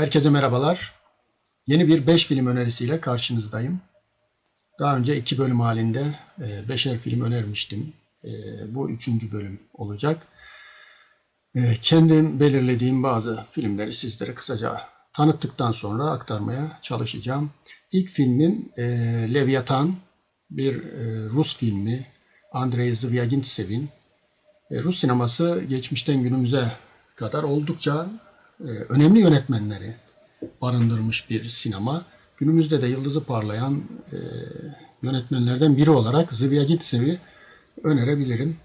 Herkese merhabalar. Yeni bir 5 film önerisiyle karşınızdayım. Daha önce iki bölüm halinde e, beşer film önermiştim. E, Bu üçüncü bölüm olacak. E, Kendim belirlediğim bazı filmleri sizlere kısaca tanıttıktan sonra aktarmaya çalışacağım. İlk filmim e, Leviathan, bir e, Rus filmi. Andrei Zvyagint'sev'in e, Rus sineması geçmişten günümüze kadar oldukça e, önemli yönetmenleri barındırmış bir sinema. Günümüzde de yıldızı parlayan e, yönetmenlerden biri olarak Zvyagint'sev'i önerebilirim.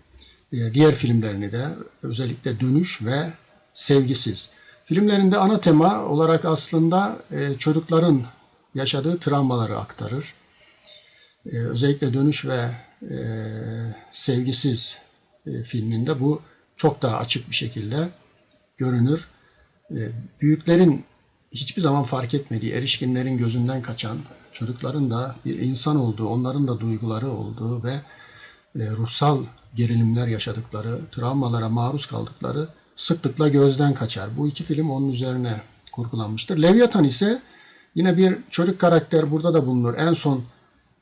E, diğer filmlerini de özellikle Dönüş ve Sevgisiz. Filmlerinde ana tema olarak aslında e, çocukların yaşadığı travmaları aktarır. E, özellikle Dönüş ve e, Sevgisiz e, filminde bu çok daha açık bir şekilde görünür. E, büyüklerin hiçbir zaman fark etmediği, erişkinlerin gözünden kaçan, çocukların da bir insan olduğu, onların da duyguları olduğu ve e, ruhsal gerilimler yaşadıkları, travmalara maruz kaldıkları sıklıkla gözden kaçar. Bu iki film onun üzerine kurgulanmıştır. Leviathan ise yine bir çocuk karakter burada da bulunur. En son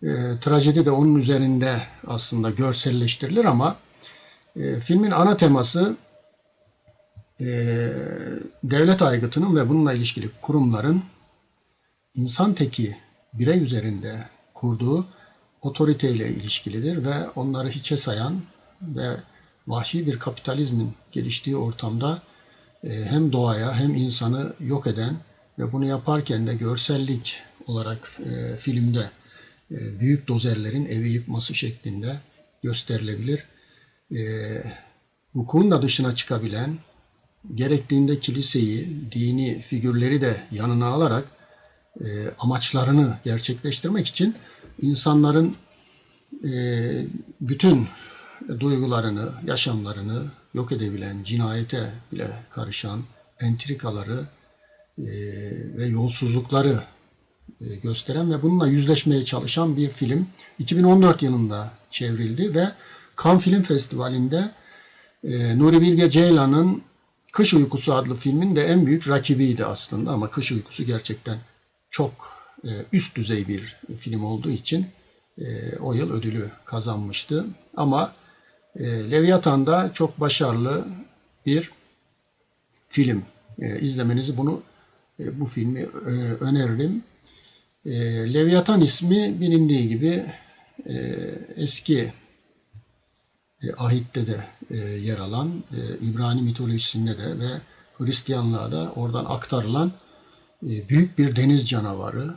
e, trajedi de onun üzerinde aslında görselleştirilir ama e, filmin ana teması devlet aygıtının ve bununla ilişkili kurumların insan teki birey üzerinde kurduğu otoriteyle ilişkilidir ve onları hiçe sayan ve vahşi bir kapitalizmin geliştiği ortamda e, hem doğaya hem insanı yok eden ve bunu yaparken de görsellik olarak e, filmde e, büyük dozerlerin evi yıkması şeklinde gösterilebilir. Hukukun da dışına çıkabilen, gerektiğinde kiliseyi, dini figürleri de yanına alarak e, amaçlarını gerçekleştirmek için insanların e, bütün duygularını, yaşamlarını yok edebilen, cinayete bile karışan entrikaları e, ve yolsuzlukları e, gösteren ve bununla yüzleşmeye çalışan bir film. 2014 yılında çevrildi ve Cannes Film Festivali'nde e, Nuri Bilge Ceylan'ın Kış Uykusu adlı filmin de en büyük rakibiydi aslında ama Kış Uykusu gerçekten çok e, üst düzey bir film olduğu için e, o yıl ödülü kazanmıştı. Ama e, Leviathan da çok başarılı bir film. İzlemenizi bunu bu filmi öneririm. Leviathan ismi bilindiği gibi eski e, ahitte de e, yer alan, e, İbrani mitolojisinde de ve Hristiyanlığa da oradan aktarılan büyük bir deniz canavarı.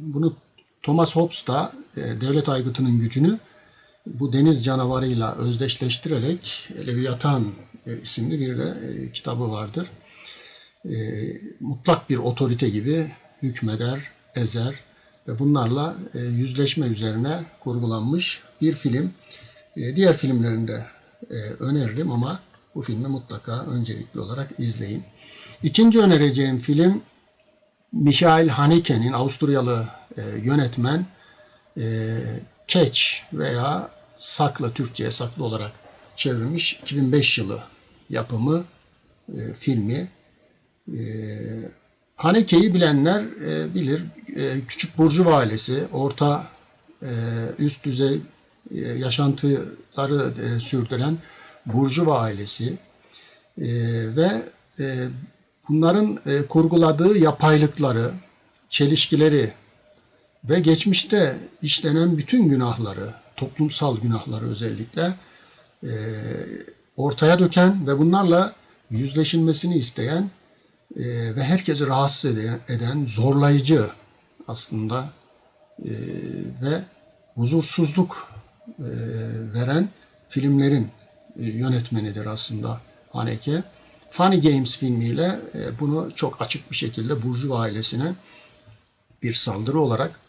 Bunu Thomas Hobbes da devlet aygıtının gücünü bu deniz canavarıyla özdeşleştirerek Leviathan isimli bir de kitabı vardır. Mutlak bir otorite gibi hükmeder, ezer ve bunlarla yüzleşme üzerine kurgulanmış bir film. E, diğer filmlerinde e, öneririm ama bu filmi mutlaka öncelikli olarak izleyin. İkinci önereceğim film Michael Haneke'nin Avusturyalı e, yönetmen e, Catch veya Saklı Türkçe'ye saklı olarak çevrilmiş 2005 yılı yapımı e, filmi. E, Haneke'yi bilenler e, bilir. E, küçük Burjuva ailesi, orta e, üst düzey e, yaşantıları e, sürdüren Burjuva ailesi e, ve e, bunların e, kurguladığı yapaylıkları, çelişkileri ve geçmişte işlenen bütün günahları, toplumsal günahları özellikle e, ortaya döken ve bunlarla yüzleşilmesini isteyen e, ve herkesi rahatsız eden, zorlayıcı aslında e, ve huzursuzluk e, veren filmlerin e, yönetmenidir aslında Haneke. Funny Games filmiyle e, bunu çok açık bir şekilde Burjuva ailesine bir saldırı olarak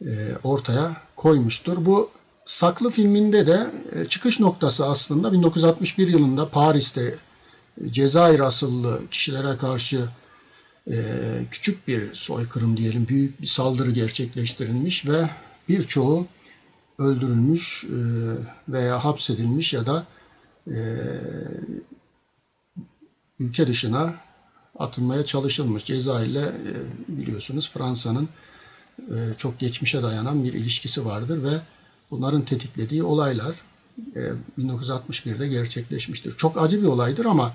e, ortaya koymuştur. Bu Saklı filminde de e, çıkış noktası aslında 1961 yılında Paris'te e, Cezayir asıllı kişilere karşı e, küçük bir soykırım diyelim, büyük bir saldırı gerçekleştirilmiş ve birçoğu öldürülmüş veya hapsedilmiş ya da ülke dışına atılmaya çalışılmış. Cezayir'le e, biliyorsunuz Fransa'nın e, çok geçmişe dayanan bir ilişkisi vardır ve bunların tetiklediği olaylar e, 1961'de gerçekleşmiştir. Çok acı bir olaydır ama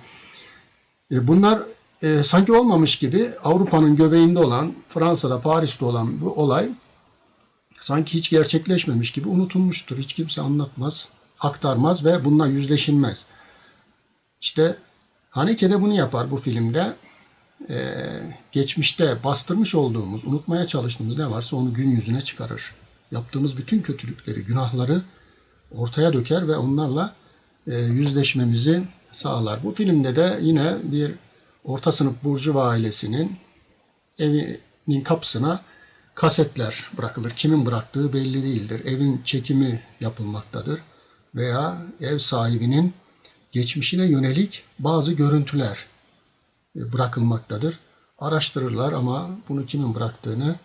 e, bunlar e, sanki olmamış gibi Avrupa'nın göbeğinde olan, Fransa'da, Paris'te olan bu olay sanki hiç gerçekleşmemiş gibi unutulmuştur. Hiç kimse anlatmaz, aktarmaz ve bununla yüzleşilmez. İşte Haneke de bunu yapar bu filmde. Ee, geçmişte bastırmış olduğumuz, unutmaya çalıştığımız ne varsa onu gün yüzüne çıkarır. Yaptığımız bütün kötülükleri, günahları ortaya döker ve onlarla e, yüzleşmemizi sağlar. Bu filmde de yine bir orta sınıf burjuva ailesinin evinin kapısına kasetler bırakılır. Kimin bıraktığı belli değildir. Evin çekimi yapılmaktadır veya ev sahibinin geçmişine yönelik bazı görüntüler e, bırakılmaktadır. Araştırırlar ama bunu kimin bıraktığını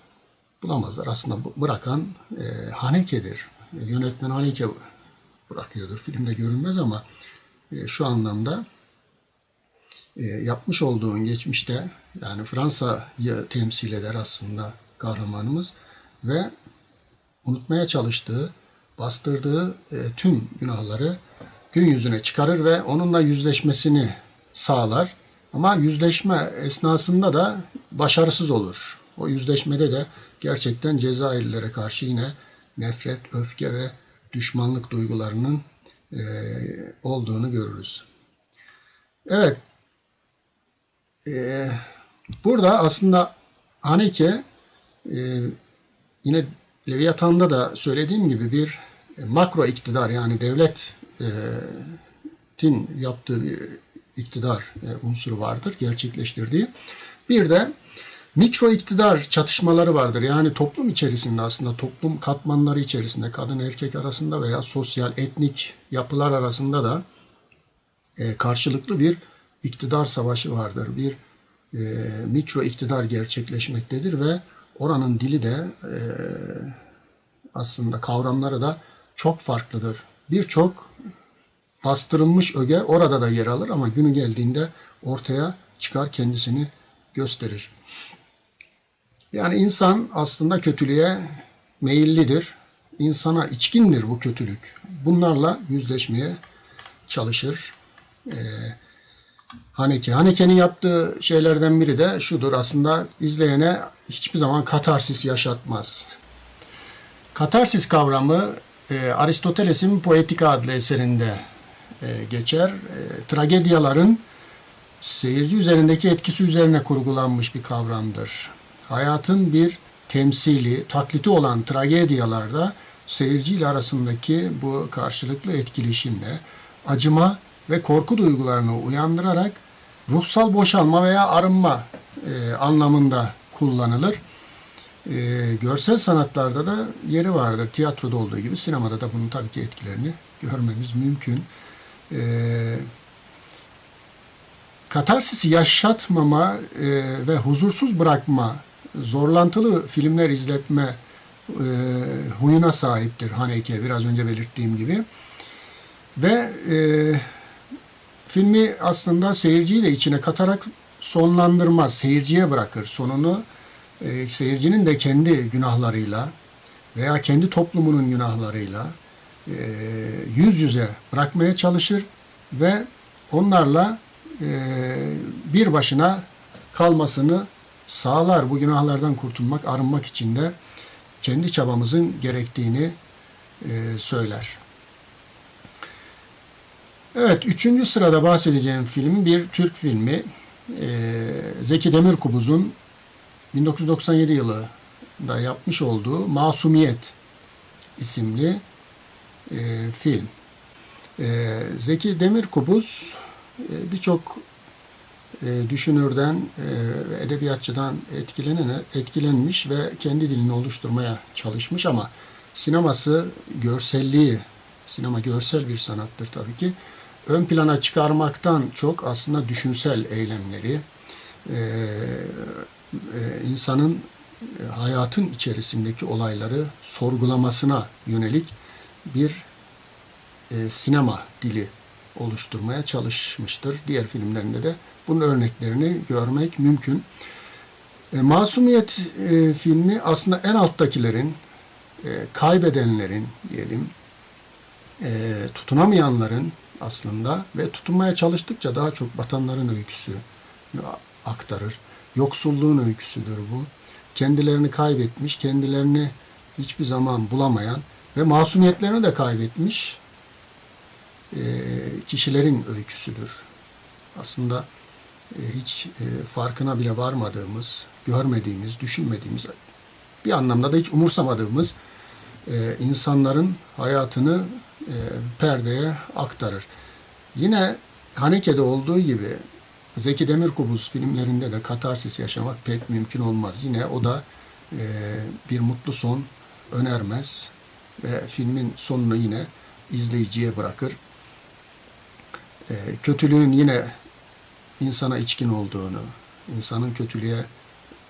bulamazlar. Aslında bırakan e, Haneke'dir. E, yönetmen Haneke bırakıyordur. Filmde görünmez ama e, şu anlamda e, yapmış olduğun geçmişte yani Fransa'yı temsil eder aslında kahramanımız ve unutmaya çalıştığı, bastırdığı e, tüm günahları gün yüzüne çıkarır ve onunla yüzleşmesini sağlar. Ama yüzleşme esnasında da başarısız olur. O yüzleşmede de gerçekten Cezayirlilere karşı yine nefret, öfke ve düşmanlık duygularının e, olduğunu görürüz. Evet, e, burada aslında Haneke e, yine Leviathan'da da söylediğim gibi bir e, makro iktidar yani devletin yaptığı bir iktidar e, unsuru vardır gerçekleştirdiği. Bir de mikro iktidar çatışmaları vardır. Yani toplum içerisinde aslında toplum katmanları içerisinde kadın erkek arasında veya sosyal etnik yapılar arasında da e, karşılıklı bir iktidar savaşı vardır. Bir e, mikro iktidar gerçekleşmektedir ve oranın dili de e, aslında kavramları da çok farklıdır. Birçok bastırılmış öge orada da yer alır ama günü geldiğinde ortaya çıkar kendisini gösterir. Yani insan aslında kötülüğe meyillidir. İnsana içkindir bu kötülük. Bunlarla yüzleşmeye çalışır. Ee, Haneke. Haneke'nin yaptığı şeylerden biri de şudur aslında izleyene hiçbir zaman katarsis yaşatmaz. Katarsis kavramı e, Aristoteles'in Poetika adlı eserinde e, geçer. E, tragedyaların seyirci üzerindeki etkisi üzerine kurgulanmış bir kavramdır. Hayatın bir temsili, taklidi olan tragedyalarda seyirciyle arasındaki bu karşılıklı etkileşimle acıma ve korku duygularını uyandırarak ruhsal boşalma veya arınma e, anlamında kullanılır. E, görsel sanatlarda da yeri vardır. Tiyatroda olduğu gibi sinemada da bunun tabii ki etkilerini görmemiz mümkün. E, katarsisi yaşatmama e, ve huzursuz bırakma, zorlantılı filmler izletme e, huyuna sahiptir Haneke biraz önce belirttiğim gibi. Ve e, filmi aslında seyirciyi de içine katarak sonlandırmaz, seyirciye bırakır. Sonunu e, seyircinin de kendi günahlarıyla veya kendi toplumunun günahlarıyla e, yüz yüze bırakmaya çalışır ve onlarla e, bir başına kalmasını sağlar. Bu günahlardan kurtulmak, arınmak için de kendi çabamızın gerektiğini e, söyler. Evet, üçüncü sırada bahsedeceğim film bir Türk filmi. Ee, Zeki Demirkubuz'un 1997 yılında yapmış olduğu Masumiyet isimli e, film. Ee, Zeki Demirkubuz e, birçok e, düşünürden e, ve edebiyatçıdan etkilenen, etkilenmiş ve kendi dilini oluşturmaya çalışmış ama sineması görselliği, sinema görsel bir sanattır tabii ki. Ön plana çıkarmaktan çok aslında düşünsel eylemleri, insanın hayatın içerisindeki olayları sorgulamasına yönelik bir sinema dili oluşturmaya çalışmıştır. Diğer filmlerinde de bunun örneklerini görmek mümkün. Masumiyet filmi aslında en alttakilerin, kaybedenlerin diyelim, tutunamayanların aslında ve tutunmaya çalıştıkça daha çok batanların öyküsü aktarır. Yoksulluğun öyküsüdür bu. Kendilerini kaybetmiş, kendilerini hiçbir zaman bulamayan ve masumiyetlerini de kaybetmiş e, kişilerin öyküsüdür. Aslında e, hiç e, farkına bile varmadığımız, görmediğimiz, düşünmediğimiz, bir anlamda da hiç umursamadığımız insanların hayatını e, perdeye aktarır. Yine Haneke'de olduğu gibi Zeki Demirkubuz filmlerinde de katarsis yaşamak pek mümkün olmaz. Yine o da e, bir mutlu son önermez ve filmin sonunu yine izleyiciye bırakır. E, kötülüğün yine insana içkin olduğunu, insanın kötülüğe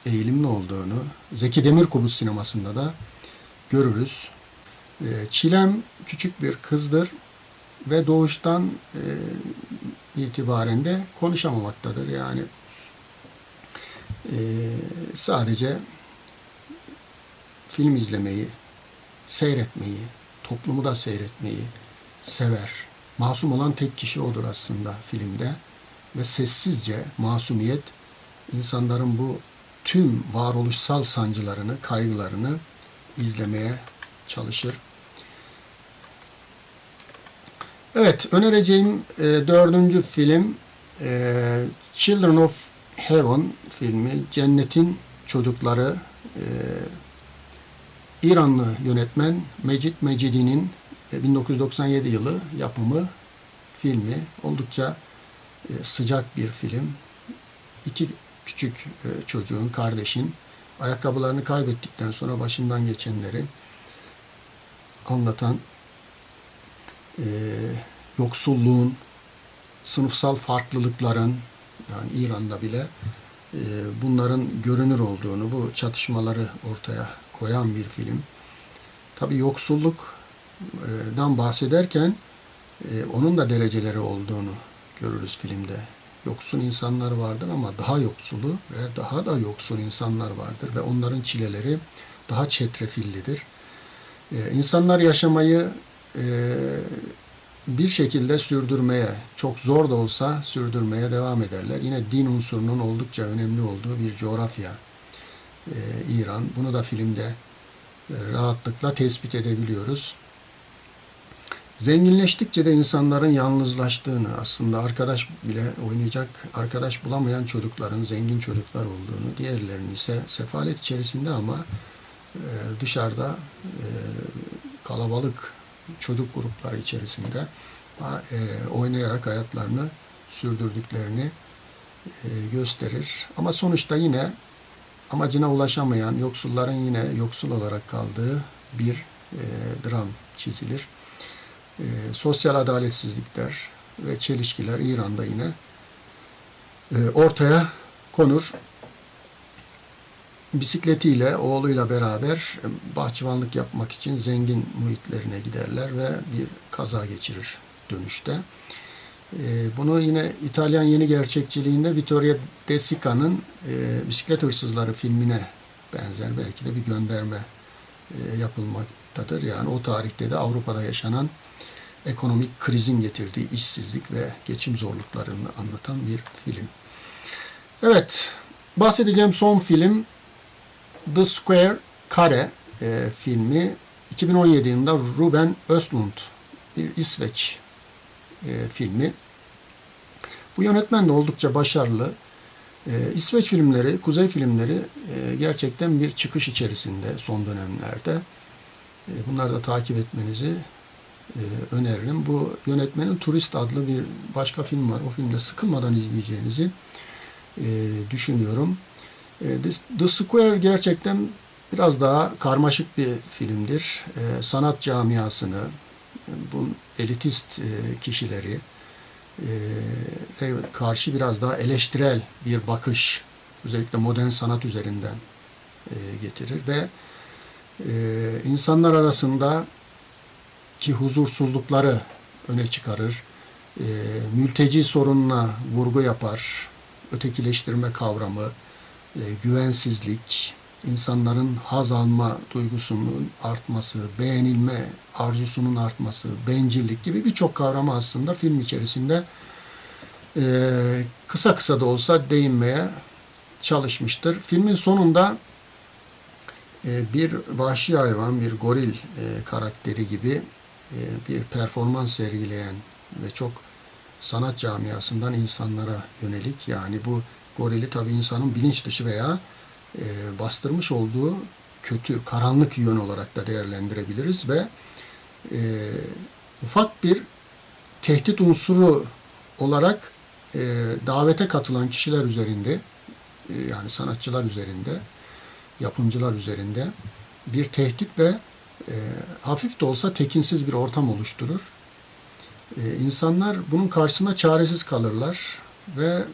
eğilimli olduğunu Zeki Demirkubuz sinemasında da görürüz. E, Çilem küçük bir kızdır ve doğuştan e, itibaren de konuşamamaktadır. Yani e, sadece film izlemeyi, seyretmeyi, toplumu da seyretmeyi sever. Masum olan tek kişi odur aslında filmde ve sessizce masumiyet insanların bu tüm varoluşsal sancılarını, kaygılarını izlemeye çalışır. Evet, önereceğim e, dördüncü film e, Children of Heaven filmi. Cennetin Çocukları e, İranlı yönetmen Mecid Mecidi'nin e, 1997 yılı yapımı filmi. Oldukça e, sıcak bir film. İki küçük e, çocuğun, kardeşin ayakkabılarını kaybettikten sonra başından geçenleri anlatan e, yoksulluğun, sınıfsal farklılıkların yani İran'da bile e, bunların görünür olduğunu, bu çatışmaları ortaya koyan bir film. Tabii yoksulluktan bahsederken e, onun da dereceleri olduğunu görürüz filmde. Yoksul insanlar vardır ama daha yoksulu ve daha da yoksul insanlar vardır ve onların çileleri daha çetrefillidir. Ee, insanlar yaşamayı e, bir şekilde sürdürmeye, çok zor da olsa sürdürmeye devam ederler. Yine din unsurunun oldukça önemli olduğu bir coğrafya e, İran. Bunu da filmde e, rahatlıkla tespit edebiliyoruz. Zenginleştikçe de insanların yalnızlaştığını, aslında arkadaş bile oynayacak arkadaş bulamayan çocukların zengin çocuklar olduğunu, diğerlerinin ise sefalet içerisinde ama dışarıda e, kalabalık çocuk grupları içerisinde e, oynayarak hayatlarını sürdürdüklerini gösterir. Ama sonuçta yine amacına ulaşamayan yoksulların yine yoksul olarak kaldığı bir dram çizilir. Sosyal adaletsizlikler ve çelişkiler İran'da yine ortaya konur bisikletiyle oğluyla beraber bahçıvanlık yapmak için zengin muhitlerine giderler ve bir kaza geçirir dönüşte. Ee, bunu yine İtalyan yeni gerçekçiliğinde Vittorio De Sica'nın e, Bisiklet Hırsızları filmine benzer belki de bir gönderme e, yapılmaktadır. Yani o tarihte de Avrupa'da yaşanan ekonomik krizin getirdiği işsizlik ve geçim zorluklarını anlatan bir film. Evet, bahsedeceğim son film The Square Kare e, filmi 2017 yılında Ruben Östlund bir İsveç e, filmi. Bu yönetmen de oldukça başarılı. E, İsveç filmleri, kuzey filmleri e, gerçekten bir çıkış içerisinde son dönemlerde. E, bunları da takip etmenizi e, öneririm. Bu yönetmenin Turist adlı bir başka film var. O filmde sıkılmadan izleyeceğinizi e, düşünüyorum. E, The Square gerçekten biraz daha karmaşık bir filmdir. E, sanat camiasını, bu elitist e, kişileri karşı biraz daha eleştirel bir bakış, özellikle modern sanat üzerinden getirir ve insanlar arasında ki huzursuzlukları öne çıkarır. e, mülteci sorununa vurgu yapar. Ötekileştirme kavramı, e, güvensizlik, insanların haz alma duygusunun artması, beğenilme arzusunun artması, bencillik gibi birçok kavramı aslında film içerisinde e, kısa kısa da olsa değinmeye çalışmıştır. Filmin sonunda e, bir vahşi hayvan, bir goril karakteri gibi bir performans sergileyen ve çok sanat camiasından insanlara yönelik yani bu gorili tabii insanın bilinç dışı veya e, bastırmış olduğu kötü, karanlık yön olarak da değerlendirebiliriz ve e, ufak bir tehdit unsuru olarak e, davete katılan kişiler üzerinde e, yani sanatçılar üzerinde, yapımcılar üzerinde bir tehdit ve e, hafif de olsa tekinsiz bir ortam oluşturur. E, insanlar bunun karşısında çaresiz kalırlar ve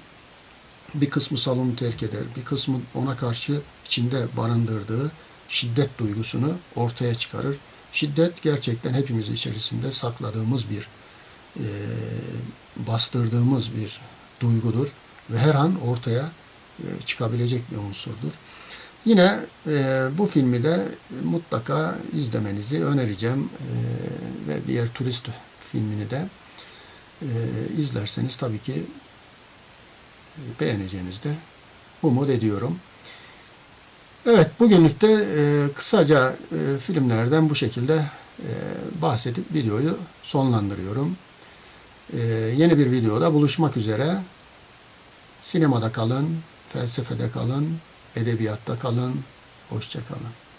bir kısmı salonu terk eder, bir kısmı ona karşı içinde barındırdığı şiddet duygusunu ortaya çıkarır. Şiddet gerçekten hepimiz içerisinde sakladığımız bir, e, bastırdığımız bir duygudur ve her an ortaya e, çıkabilecek bir unsurdur. Yine e, bu filmi de mutlaka izlemenizi önereceğim e, ve diğer turist filmini de e, izlerseniz tabii ki beğeneceğinizi de umut ediyorum. Evet, bugünlük de e, kısaca e, filmlerden bu şekilde e, bahsedip videoyu sonlandırıyorum. E, yeni bir videoda buluşmak üzere. Sinemada kalın, felsefede kalın, edebiyatta kalın. Hoşça kalın.